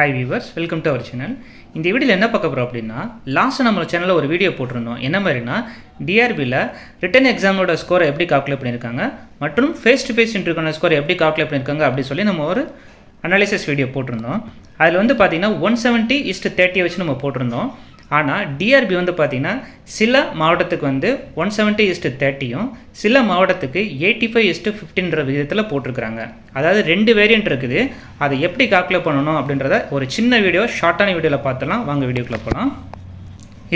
Hi viewers welcome to our channel இந்த வீடியோவில் என்ன பார்க்க போகிறோம் அப்படின்னா லாஸ்ட் நம்ம சேனலில் ஒரு வீடியோ போட்டிருந்தோம். என்ன மாதிரினா டிஆர்பியில் ரிட்டன் எக்ஸாமோட ஸ்கோரை எப்படி கால்குலேட் பண்ணியிருக்காங்க மற்றும் ஃபேஸ் டு ஃபேஸ் இன்டர்வியூக்கான ஸ்கோரை எப்படி கால்குலேட் பண்ணியிருக்காங்க அப்படி சொல்லி நம்ம ஒரு அனாலிசிஸ் வீடியோ போட்டிருந்தோம். அதில் வந்து பார்த்தீங்கன்னா ஒன் செவன்ட்டி இஸ்ட்டு தேர்ட்டியை வச்சு நம்ம போட்டிருந்தோம். ஆனால் டிஆர்பி வந்து பார்த்திங்கன்னா சில மாவட்டத்துக்கு வந்து ஒன் செவன்ட்டி இஸ்ட்டு தேர்ட்டியும் சில மாவட்டத்துக்கு எயிட்டி ஃபைவ் இஸ்ட்டு ஃபிஃப்டின்ற விதத்தில் போட்டிருக்கிறாங்க. அதாவது ரெண்டு வேரியன்ட் இருக்குது. அதை எப்படி கால்குலேட் பண்ணணும் அப்படின்றத ஒரு சின்ன வீடியோ ஷார்ட்டான வீடியோவில் பார்த்தலாம் வாங்க வீடியோக்குள்ளே போகலாம்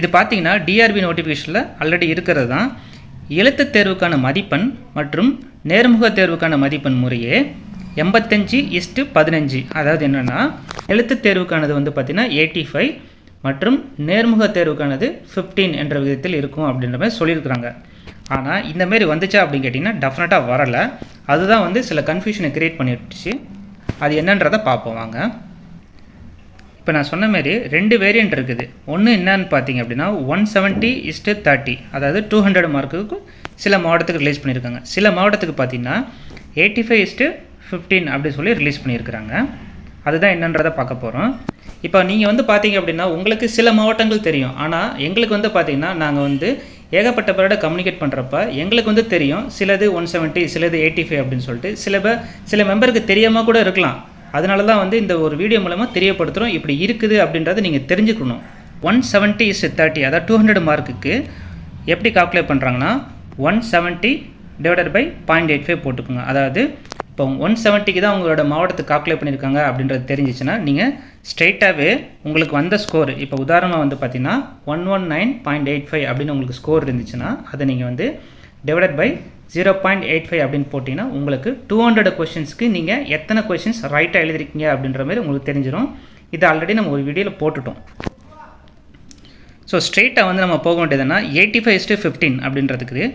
இது பார்த்தீங்கன்னா டிஆர்பி நோட்டிஃபிகேஷனில் ஆல்ரெடி இருக்கிறது தான். எழுத்துத் தேர்வுக்கான மதிப்பெண் மற்றும் நேர்முக தேர்வுக்கான மதிப்பெண் முறையே எண்பத்தஞ்சு இஸ்ட்டு பதினஞ்சு. அதாவது என்னென்னா எழுத்துத் தேர்வுக்கானது வந்து பார்த்திங்கன்னா எயிட்டி ஃபைவ் மற்றும் நேர்முக தேர்வுக்கானது ஃபிஃப்டீன் என்ற விதத்தில் இருக்கும் அப்படின்ற மாதிரி சொல்லியிருக்கிறாங்க. ஆனால் இந்தமாரி வந்துச்சா அப்படின்னு கேட்டிங்கன்னா டெஃபினட்டாக வரலை. அதுதான் வந்து சில கன்ஃபியூஷனை க்ரியேட் பண்ணிடுச்சு. அது என்னன்றதை பார்ப்போம் வாங்க. இப்போ நான் சொன்ன மாரி ரெண்டு வேரியண்ட் இருக்குது. ஒன்று என்னன்னு பார்த்தீங்க அப்படின்னா one seventy is to thirty அதாவது டூ ஹண்ட்ரட் மார்க்குக்கு சில மாவட்டத்துக்கு ரிலீஸ் பண்ணியிருக்காங்க. சில மாவட்டத்துக்கு பார்த்தீங்கன்னா எயிட்டி ஃபைவ் இஸ்ட்டு ஃபிஃப்டீன் அப்படின்னு சொல்லி ரிலீஸ் பண்ணியிருக்கிறாங்க. அதுதான் என்னன்றதை பார்க்க போகிறோம் இப்போ நீங்கள் வந்து பார்த்தீங்க அப்படின்னா உங்களுக்கு சில மாவட்டங்கள் தெரியும். ஆனால் எங்களுக்கு வந்து பார்த்தீங்கன்னா நாங்கள் வந்து ஏகப்பட்ட பேரோட கம்யூனிகேட் பண்ணுறப்ப எங்களுக்கு வந்து தெரியும். சிலது ஒன் செவன்ட்டி சிலது எயிட்டி ஃபைவ் அப்படின்னு சொல்லிட்டு சில பேர் சில மெம்பருக்கு தெரியாமல் கூட இருக்கலாம். அதனால தான் வந்து இந்த ஒரு வீடியோ மூலமாக தெரியப்படுத்துகிறோம் இப்படி இருக்குது அப்படின்றத நீங்கள் தெரிஞ்சுக்கணும். ஒன் செவன்ட்டி இஸ் தேர்ட்டி அதாவது டூ ஹண்ட்ரட் மார்க்குக்கு எப்படி கால்குலேட் பண்ணுறாங்கன்னா one seventy divided by point eight five போட்டுக்கோங்க. அதாவது இப்போ ஒன் செவன்ட்டிக்கு தான் உங்களோட மாவட்டத்துக்கு கால்குலேட் பண்ணியிருக்காங்க அப்படின்றது தெரிஞ்சிச்சுன்னா நீங்கள் ஸ்ட்ரைட்டாகவே உங்களுக்கு வந்த ஸ்கோர் இப்போ உதாரணமாக வந்து பார்த்தீங்கன்னா one one nine point eight five அப்படின்னு உங்களுக்கு ஸ்கோர் இருந்துச்சுன்னா அதை நீங்கள் வந்து divided by zero point eight five அப்படின்னு போட்டிங்கன்னா உங்களுக்கு டூ ஹண்ட்ரட் கொஷின்ஸ்க்கு நீங்கள் எத்தனை கொஷின்ஸ் ரைட்டாக எழுதிருக்கீங்க அப்படின்ற மாதிரி உங்களுக்கு தெரிஞ்சிடும் இது ஆல்ரெடி நம்ம ஒரு வீடியோவில் போட்டுட்டோம். ஸோ ஸ்ட்ரெயிட்டாக வந்து நம்ம போக வேண்டியதுன்னா eighty five is to fifteen அப்படின்றதுக்கு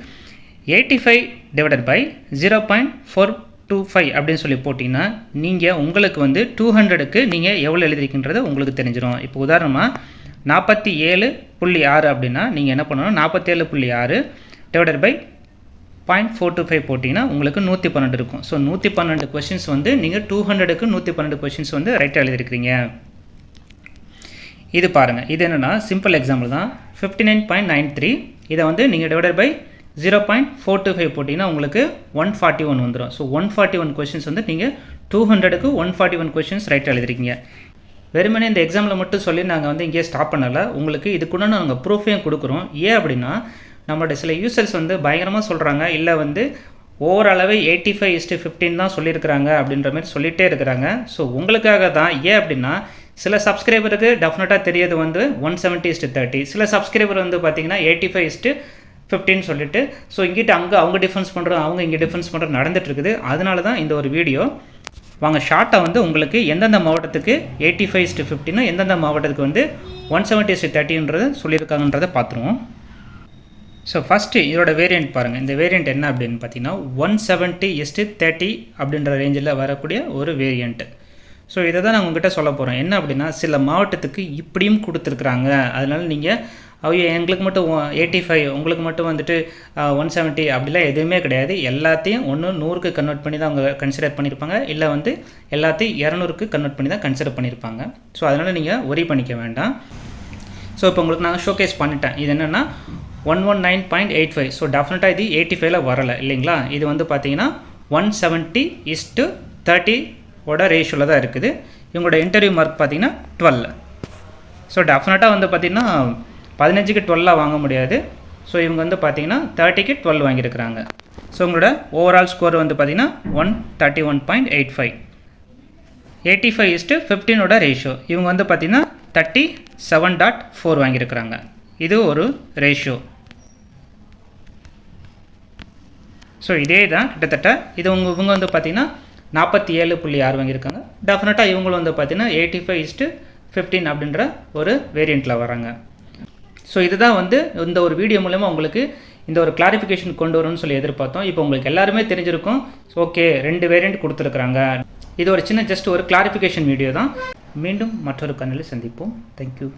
eighty five divided by zero point four two five அப்படின்னு சொல்லி போட்டிங்கன்னா நீங்கள் உங்களுக்கு வந்து டூ ஹண்ட்ரடுக்கு நீங்கள் எவ்வளோ எழுதிருக்கின்றது உங்களுக்கு தெரிஞ்சிடும் இப்போ உதாரணமாக நாற்பத்தி ஏழு புள்ளி ஆறு அப்படின்னா நீங்கள் என்ன பண்ணணும்? நாற்பத்தேழு புள்ளி ஆறு divided by point four two five போட்டிங்கன்னா உங்களுக்கு நூற்றி பன்னெண்டு இருக்கும். ஸோ நூற்றி பன்னெண்டு கொஷின்ஸ் வந்து நீங்கள் டூ ஹண்ட்ரடுக்கு நூற்றி பன்னெண்டு கொஷின்ஸ் வந்து ரைட்டாக எழுதிருக்கிறீங்க இது பாருங்கள் இது என்னென்னா சிம்பிள் எக்ஸாம்பிள் தான். Fifty nine point nine three இதை வந்து நீங்கள் divided by zero point four two five போட்டிங்கன்னா உங்களுக்கு ஒன் ஃபார்ட்டி ஒன் வந்துடும் so one forty one questions வந்து நீங்கள் டூ ஹண்ட்ரடுக்கு one forty one questions right எழுதிருக்கீங்க. வெறுமனே இந்த எக்ஸாமில் மட்டும் சொல்லி நாங்கள் வந்து இங்கேயே ஸ்டாப் பண்ணலை. உங்களுக்கு இதுக்குன்னு நாங்கள் ப்ரூஃபையும் கொடுக்குறோம்? ஏன் அப்படின்னா நம்மளோட சில யூசர்ஸ் வந்து பயங்கரமாக சொல்கிறாங்க இல்லை வந்து ஓவராலாகவே eighty five is to fifteen தான் சொல்லியிருக்கிறாங்க அப்படின்ற மாதிரி சொல்லிகிட்டே இருக்கிறாங்க. ஸோ உங்களுக்காக தான். ஏன் அப்படின்னா சில சப்ஸ்கிரைபருக்கு டெஃபினட்டாக தெரியாது வந்து one seventy is to thirty சில சப்ஸ்கிரைபர் வந்து பார்த்தீங்கன்னா எயிட்டி ஃபைவ் இஸ்ட்டு ஃபிஃப்டின்னு சொல்லிட்டு ஸோ இங்கிட்ட அங்கே அவங்க டிஃபென்ஸ் பண்ணுறது அவங்க இங்கே டிஃபென்ஸ் பண்ணுறது நடந்துட்டு இருக்குது அதனால தான் இந்த ஒரு வீடியோ வாங்க ஷார்ட்டாக வந்து உங்களுக்கு எந்தெந்த மாவட்டத்துக்கு எயிட்டி ஃபைவ் டு ஃபிஃப்டின்னு எந்தெந்த மாவட்டத்துக்கு வந்து ஒன் செவன்ட்டி இஸ்ட்டு தேர்ட்டின்றது சொல்லியிருக்காங்கன்றதை பார்த்துருவோம். ஸோ ஃபஸ்ட்டு இதோட வேரியண்ட் பாருங்கள் இந்த வேரியண்ட் என்ன அப்படின்னு பார்த்தீங்கன்னா ஒன் செவன்ட்டி எஸ்டு தேர்ட்டி அப்படின்ற ரேஞ்சில் வரக்கூடிய ஒரு வேரியண்ட்டு ஸோ இதை தான் நான் உங்ககிட்ட சொல்ல போகிறேன் என்ன அப்படின்னா சில மாவட்டத்துக்கு இப்படியும் கொடுத்துருக்குறாங்க. அதனால் நீங்கள் ஐயோ எங்களுக்கு மட்டும் எயிட்டி ஃபைவ் உங்களுக்கு மட்டும் வந்துட்டு ஒன் செவன்ட்டி அப்படிலாம் எதுவுமே கிடையாது. எல்லாத்தையும் ஒன்று நூறுக்கு கன்வெர்ட் பண்ணி தான் அவங்க கன்சிடர் பண்ணியிருப்பாங்க இல்லை வந்து எல்லாத்தையும் இரநூறுக்கு கன்வெர்ட் பண்ணி தான் கன்சிடர் பண்ணியிருப்பாங்க ஸோ அதனால் நீங்கள் ஒரி பண்ணிக்க வேண்டாம். ஸோ இப்போ உங்களுக்கு நான் ஷோகேஸ் பண்ணிட்டேன். இது என்னென்னா one one nine point eight five so டெஃபினட்டாக இது எயிட்டி ஃபைவ்ல வரலை இல்லைங்களா? இது வந்து பார்த்தீங்கன்னா ஒன் செவன்ட்டி இஸ்ட்டு தேர்ட்டி ஓட ரேஷியோவில் தான் இருக்குது. இவங்களோட இன்டர்வியூ மார்க் பார்த்தீங்கன்னா டுவெல் ஸோ டெஃபினட்டாக வந்து பார்த்திங்கன்னா பதினஞ்சுக்கு டுவெல்லாக வாங்க முடியாது. ஸோ இவங்க வந்து பார்த்தீங்கன்னா தேர்ட்டிக்கு டுவெல் வாங்கியிருக்கிறாங்க. ஸோ உங்களோட ஓவரால் ஸ்கோர் வந்து பார்த்திங்கன்னா one thirty one point eight five eighty five is to ஃபிஃப்டீனோட ratio இவங்க வந்து பார்த்திங்கன்னா தேர்ட்டி செவன் டாட் ஃபோர் வாங்கியிருக்கிறாங்க. இது ஒரு ரேஷியோ ஸோ இதே தான் கிட்டத்தட்ட இது உங்கள் இவங்க வந்து பார்த்திங்கன்னா நாற்பத்தி ஏழு புள்ளி ஆறு வாங்கியிருக்காங்க. டெஃபினட்டாக இவங்களும் வந்து பார்த்திங்கன்னா எயிட்டி ஃபைவ் இஸ்ட்டு ஃபிஃப்டீன் அப்படின்ற ஒரு வேரியண்ட்டில் வராங்க. ஸோ இதுதான் வந்து இந்த ஒரு வீடியோ மூலமாக உங்களுக்கு இந்த ஒரு கிளாரிஃபிகேஷன் கொண்டு வரும்னு சொல்லி எதிர்பார்த்தோம். இப்போ உங்களுக்கு எல்லாருமே தெரிஞ்சிருக்கும். ஓகே ரெண்டு வேரியண்ட் கொடுத்துருக்குறாங்க. இது ஒரு சின்ன ஜஸ்ட் ஒரு கிளாரிஃபிகேஷன் வீடியோ தான். மீண்டும் மற்றொரு கண்ணில் சந்திப்போம். தேங்க்யூ